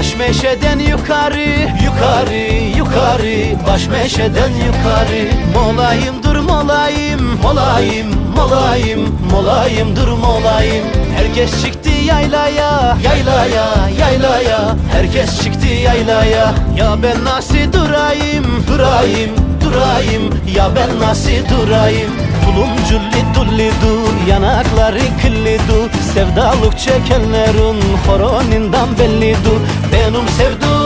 meşeden yukarı Yukarı yukarı. Baş meşeden yukarı. Molayım dur molayım Molayım molayım Molayım dur molayım. Herkes çıktı yaylaya Yaylaya yaylaya. Herkes çıktı yaylaya. Ya ben nasıl durayım Durayım durayım? Ya ben nasıl durayım? Tulum culli dulli du Yanakları kıllı du. Sevdalık çekenlerin Horonindan belli du Benim sevduğum